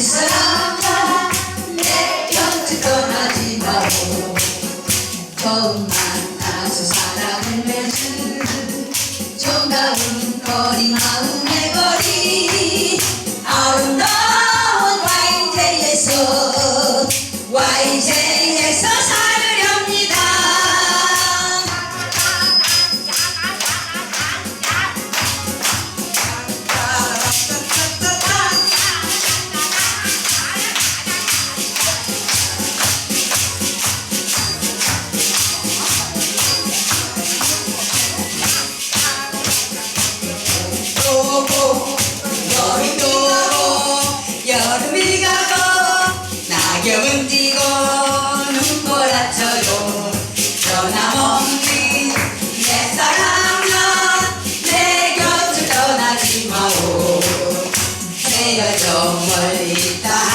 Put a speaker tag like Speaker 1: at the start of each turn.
Speaker 1: 사랑아 내 곁을 떠나지 마오. 처음 만나서 사랑을 맺은 정다운 거리 마음의 거리. 낙엽은 지고 눈보라처럼 떠나없니 내 사랑아 내 곁을 떠나지 마오. 내 여정 멀리 있다.